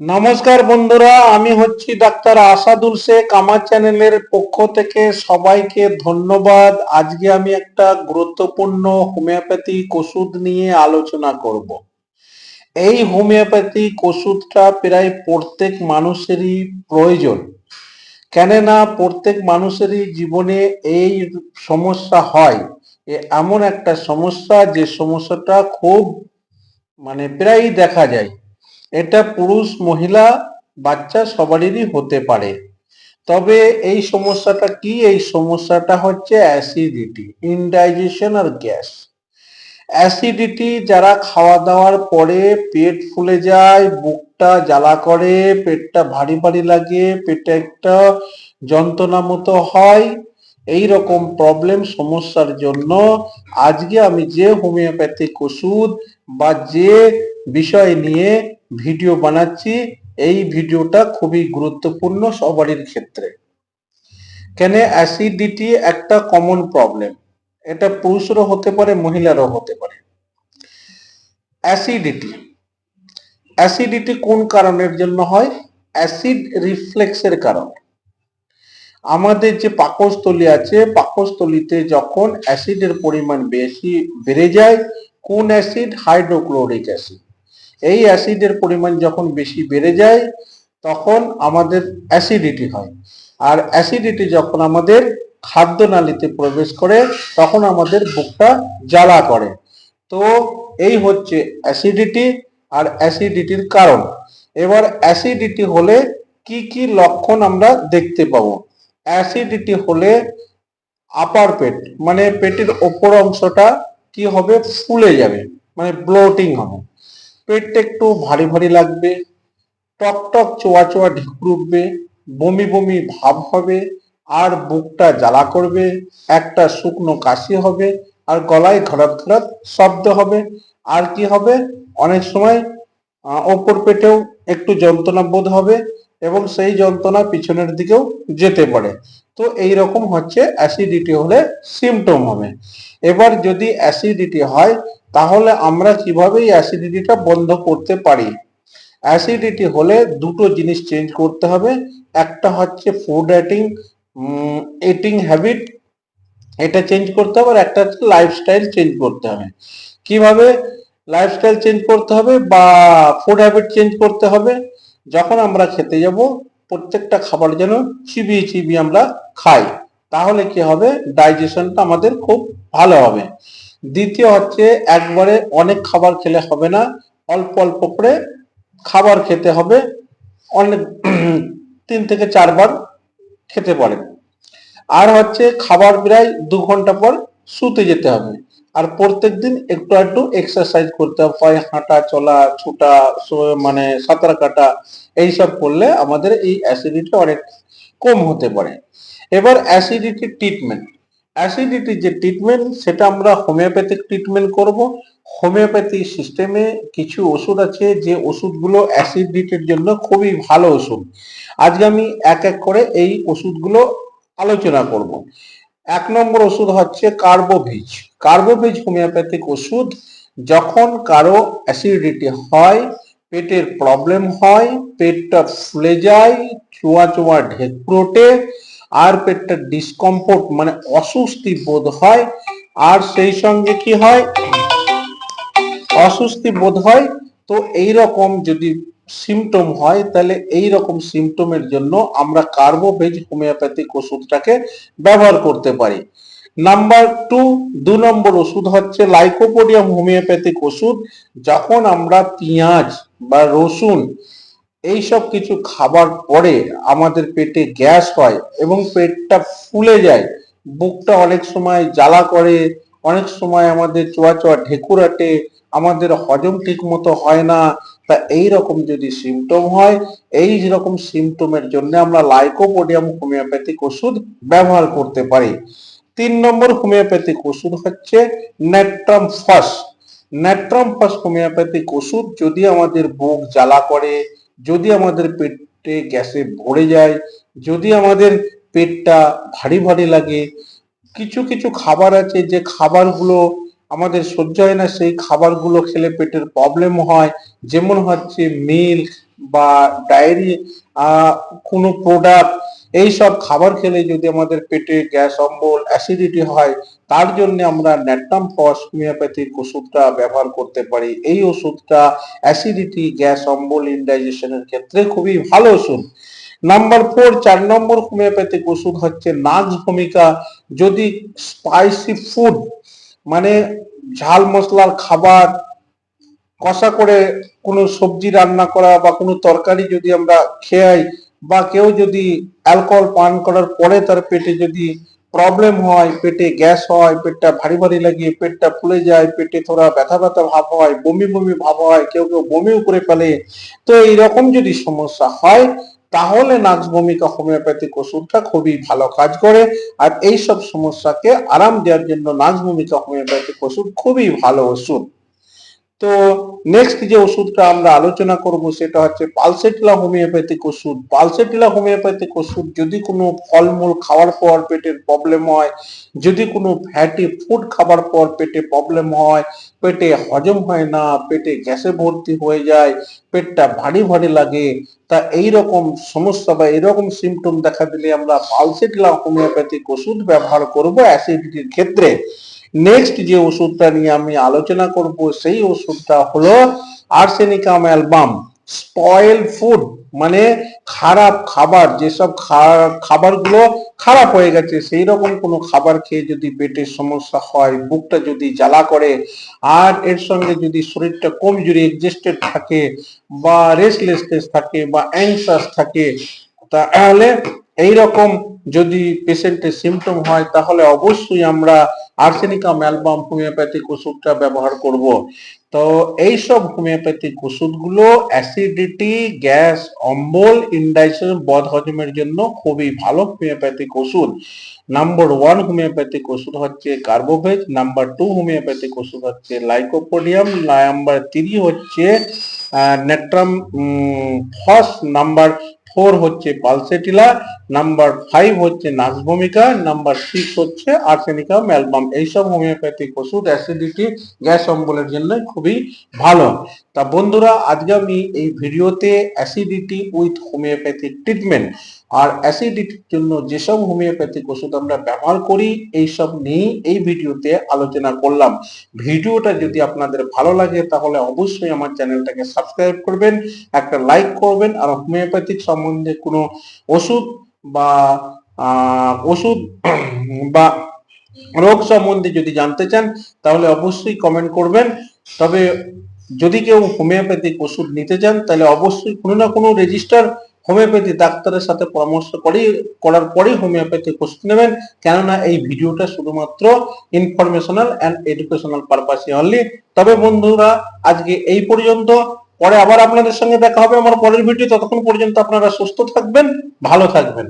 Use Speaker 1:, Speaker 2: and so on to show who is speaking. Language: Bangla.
Speaker 1: নমস্কার বন্ধুরা, আমি হচ্ছি ডাক্তার আসাদুল শেখ। আমার চ্যানেলের পক্ষ থেকে সবাইকে ধন্যবাদ। আজকে আমি একটা গুরুত্বপূর্ণ হোমিওপ্যাথিক ওষুধ নিয়ে আলোচনা করব। এই হোমিওপ্যাথিক ওষুধটা প্রায় প্রত্যেক মানুষেরই প্রয়োজন। কেননা প্রত্যেক মানুষেরই জীবনে এই সমস্যা হয়। এমন একটা সমস্যা, যে সমস্যাটা খুব মানে প্রায়ই দেখা যায়। এটা পুরুষ, মহিলা, বাচ্চা সবারই হতে পারে। তবে এই সমস্যাটা কি? এই সমস্যাটা হচ্ছে অ্যাসিডিটি ইনডাইজেশন আর গ্যাস অ্যাসিডিটি যারা খাওয়া দাওয়ার পরে পেট ফুলে যায়, বুকটা জ্বালা করে, পেটটা ভারী ভারী লাগে, পেটে একটা যন্ত্রণা মতো হয়, এই রকম প্রবলেম সমস্যার জন্য আজকে আমি যে হোমিওপ্যাথিক ওষুধ বা যে বিষয় নিয়ে ভিডিও বানাচ্ছি, এই ভিডিওটা খুবই গুরুত্বপূর্ণ সবারই ক্ষেত্রে। কেন অ্যাসিডিটি একটা কমন প্রবলেম এটা পুরুষেরও হতে পারে, মহিলারও হতে পারে। অ্যাসিডিটি অ্যাসিডিটি কোন কারণের জন্য হয়? অ্যাসিড রিফ্লেক্সের কারণে। আমাদের যে পাকস্থলী আছে, পাকস্থলীতে যখন অ্যাসিডের পরিমাণ বেশি বেড়ে যায়, কোন অ্যাসিড হাইড্রোক্লোরিক অ্যাসিড এই অ্যাসিডের পরিমাণ যখন বেশি বেড়ে যায়, তখন আমাদের অ্যাসিডিটি হয়। আর অ্যাসিডিটি যখন আমাদের খাদ্যনালীতে প্রবেশ করে, তখন আমাদের বুকটা জ্বালা করে। তো এই হচ্ছে অ্যাসিডিটি আর অ্যাসিডিটির কারণ। এবার অ্যাসিডিটি হলে কি কি লক্ষণ আমরা দেখতে পাবো? অ্যাসিডিটি হলে আপার পেট মানে পেটের ওপর অংশটা কি হবে? ফুলে যাবে মানে ব্লোটিং হবে। পেটটা একটু ভারী ভারী লাগবে, টক টক চোয়া চোয়া ঢেকুর উঠবে বমি বমি ভাব হবে, আর বুকটা জ্বালা করবে, একটা শুকনো কাশি হবে, আর গলায় ঘরাত ঘরাত শব্দ হবে। আর কি হবে? অনেক সময় ওপর পেটেও একটু যন্ত্রণা বোধ হবে এবং সেই যন্ত্রণা পিছনের দিকেও যেতে পারে। তো এই রকম হচ্ছে অ্যাসিডিটি হলে সিমটম হবে। এবার যদি অ্যাসিডিটি হয় তাহলে আমরা কীভাবে অ্যাসিডিটিটা বন্ধ করতে পারি? অ্যাসিডিটি হলে দুটো জিনিস চেঞ্জ করতে হবে। একটা হচ্ছে ফুড এটিং এটিং হ্যাবিট এটা চেঞ্জ করতে হবে। আর একটা হচ্ছে লাইফস্টাইল চেঞ্জ করতে হবে। কীভাবে লাইফস্টাইল চেঞ্জ করতে হবে? বা ফুড হ্যাবিট চেঞ্জ করতে হবে। যখন আমরা খেতে যাব, প্রত্যেকটা খাবার যেন চিবিয়ে চিবিয়ে আমরা খাই। তাহলে কি হবে? ডাইজেশনটা আমাদের খুব ভালো হবে। দ্বিতীয় হচ্ছে একবারে অনেক খাবার খেলে হবে না, অল্প অল্প করে খাবার খেতে হবে, অনেক তিন থেকে চারবার খেতে পারেন আর হচ্ছে খাবার প্রায় দু ঘণ্টা পর শুতে যেতে হবে। আর প্রত্যেকদিন একটু একটু এক্সারসাইজ করতে হবে হয় হাঁটা, চলা, ছোটা মানে সাঁতার কাটা, এইসব করলে আমাদের এই অ্যাসিডিটি অনেক কম হতে পারে। এবার অ্যাসিডিটি ট্রিটমেন্ট অ্যাসিডিটি যে ট্রিটমেন্ট সেটা আমরা হোমিওপ্যাথিক ট্রিটমেন্ট করব। হোমিওপ্যাথি সিস্টেমে কিছু ওষুধ আছে যে ওষুধগুলো অ্যাসিডিটির জন্য খুবই ভালো ওষুধ। আজকে আমি এক এক করে এই ওষুধগুলো আলোচনা করব। এক নম্বর ওষুধ হচ্ছে কার্বোভিজ। কার্বোভিজ হোমিওপ্যাথিক ওষুধ, যখন কারও অ্যাসিডিটি হয়, পেটের প্রবলেম হয়, পেটটা ফুলে যায় চোয়া চোয়া ঢেকুর ওঠে আর পেটটা ডিসকমফোর্ট মানে অস্বস্তি বোধ হয়, আর সেই সঙ্গে কি হয়? অস্বস্তি বোধ হয়। তো এই রকম যদি সিমটম হয়, তাহলে এই রকম সিমটমের জন্য আমরা কার্বোভেজ হোমিওপ্যাথিক ওষুধটাকে ব্যবহার করতে পারি। নাম্বার টু দু নম্বর ওষুধ হচ্ছে লাইকোপোডিয়াম হোমিওপ্যাথিক ওষুধ। যখন আমরা পেঁয়াজ বা রসুন এইসব কিছু খাবার পরে আমাদের পেটে গ্যাস হয় এবং পেটটা ফুলে যায়। বুকটা অনেক সময় জ্বালা করে, অনেক সময় আমাদের চোয়া চোয়া ঢেকুর আটে, আমাদের হজম ঠিক মতো হয় না। তা এই রকম যদি সিমটম হয়, এই রকম সিমটমের জন্য আমরা লাইকোপোডিয়াম হোমিওপ্যাথিক ওষুধ ব্যবহার করতে পারি। তিন নম্বর হোমিওপ্যাথিক ওষুধ হচ্ছে natrum phos. Natrum phos homeopathic ওষুধ যদি আমাদের বুক জ্বালা করে যদি আমাদের পেটে গ্যাসে ভরে যায়, যদি আমাদের পেটটা ভারী ভারী লাগে, কিছু কিছু খাবার আছে যে খাবারগুলো আমাদের সহ্য হয় না, সেই খাবারগুলো খেলে পেটের প্রবলেম হয়। যেমন হচ্ছে মিল্ক বা ডায়েরি কোনো প্রোডাক্ট এই সব খাবার খেলে যদি আমাদের পেটে গ্যাস, অম্বল অ্যাসিডিটি হয় তার জন্য আমরা ন্যাটাম ফস হোমিওপ্যাথিক ওষুধটা ব্যবহার করতে পারি। এই ওষুধটা অ্যাসিডিটি, গ্যাস, অম্বল ইনডাইজেশনের ক্ষেত্রে খুবই ভালো ওষুধ। নাম্বার ফোর, চার নম্বর হোমিওপ্যাথিক ওষুধ হচ্ছে নাক্স ভূমিকা। যদি স্পাইসি ফুড মানে ঝাল মশলার খাবার, কষা করে কোনো সবজি রান্না করা বা কোনো তরকারি যদি আমরা খেয়াই বা কেউ যদি অ্যালকোহল পান করার পরে তার পেটে যদি প্রবলেম হয়, পেটে গ্যাস হয়, পেটটা ভারী ভারী লাগে, পেটটা ফুলে যায়, পেটে থোড়া ব্যথা ব্যথা ভাব হয়, বমি বমি ভাব হয়, কেউ কেউ বমিও করে ফেলে। তো এইরকম যদি সমস্যা হয়, তাহলে নাচ ভূমিকা হোমিওপ্যাথিক ওষুধটা খুবই ভালো কাজ করে। আর এই সব সমস্যাকে আরাম দেওয়ার জন্য নাচ ভূমিকা হোমিওপ্যাথিক ওষুধ খুবই ভালো ওষুধ। তো নেক্সট যে ওষুধটা আমরা আলোচনা করব সেটা হচ্ছে পালসেটিলা হোমিওপ্যাথিক ওষুধ। পালসেটিলা হোমিওপ্যাথিক ওষুধ যদি কোনো ফলমূল খাওয়ার পর পেটের প্রবলেম হয়, যদি কোনো ফ্যাটি ফুড খাবার পর পেটে প্রবলেম হয়, পেটে হজম হয় না, পেটে গ্যাসে ভর্তি হয়ে যায়, পেটটা ভারী ভারী লাগে, তা এই রকম সমস্যা বা এরকম সিমটম দেখা দিলে আমরা পালসেটিলা হোমিওপ্যাথিক ওষুধ ব্যবহার করব অ্যাসিডিটির ক্ষেত্রে। নেক্সট যে ওষুধটা নিয়ে আমি আলোচনা করব, সেই ওষুধটা হলো আর্সেনিকাম অ্যালবাম স্পয়েল ফুড মানে খারাপ খাবার, যেসব খাবারগুলো খারাপ হয়ে গেছে, সেই রকম কোনো খাবার খেয়ে যদি পেটের সমস্যা হয়, বুকটা যদি জ্বালা করে, আর এর সঙ্গে যদি শরীরটা কমজোরি এক্সেস্টেড থাকে, বা রেস্টলেসনেস থাকে, বা অ্যাংসাস থাকে, তাহলে এইরকম যদি পেশেন্টের সিমটম হয়, তাহলে অবশ্যই আমরা আর্সেনিকাম অ্যালবাম হোমিওপ্যাথিক ওষুধটা ব্যবহার করব। তো এই সব হোমিওপ্যাথিক ওষুধগুলো অ্যাসিডিটি, গ্যাস, অম্বল, ইনডাইজেশন, বদ হজমের জন্য খুবই ভালো হোমিওপ্যাথিক ওষুধ। নাম্বার ওয়ান হোমিওপ্যাথিক ওষুধ হচ্ছে কার্বোভেজ, নাম্বার টু হোমিওপ্যাথিক ওষুধ হচ্ছে লাইকোপোডিয়াম, নাম্বার থ্রি হচ্ছে নেট্রাম ফস, নাম্বার ফোর হচ্ছে পালসেটিলা, নাম্বার ফাইভ হচ্ছে নাসভূমিকা, নাম্বার সিক্স হচ্ছে আর্সেনিকা ম্যালবাম এইসব হোমিওপ্যাথিক ওষুধ, অ্যাসিডিটি, গ্যাস অম্বলের জন্য খুবই ভালো। তা বন্ধুরা, আজকে আমি এই ভিডিওতে অ্যাসিডিটি উইথ হোমিওপ্যাথিক ট্রিটমেন্ট আর অ্যাসিডিটির জন্য যেসব হোমিওপ্যাথিক ওষুধ আমরা ব্যবহার করি এই সব নিয়ে এই ভিডিওতে আলোচনা করলাম। ভিডিওটা যদি আপনাদের ভালো লাগে, তাহলে অবশ্যই আমার চ্যানেলটাকে সাবস্ক্রাইব করবেন, একটা লাইক করবেন, আর হোমিওপ্যাথিক সম্বন্ধে কোনো ওষুধ বা ওষুধ বা রোগ সম্বন্ধে যদি জানতে চান, তাহলে অবশ্যই কমেন্ট করবেন। তবে যদি কেউ হোমিওপ্যাথিক ওষুধ নিতে চান, তাহলে অবশ্যই কোনো না কোনো রেজিস্টার হোমিওপ্যাথি ডাক্তারের সাথে পরামর্শ করি, করার পরেই হোমিওপ্যাথি ওষুধ নেবেন। কেননা এই ভিডিওটা শুধুমাত্র ইনফরমেশনাল অ্যান্ড এডুকেশনাল পারপাসে অনলি তবে বন্ধুরা, আজকে এই পর্যন্ত। পরে আবার আপনাদের সঙ্গে দেখা হবে আমার পরের ভিডিও ততক্ষণ পর্যন্ত আপনারা সুস্থ থাকবেন, ভালো থাকবেন।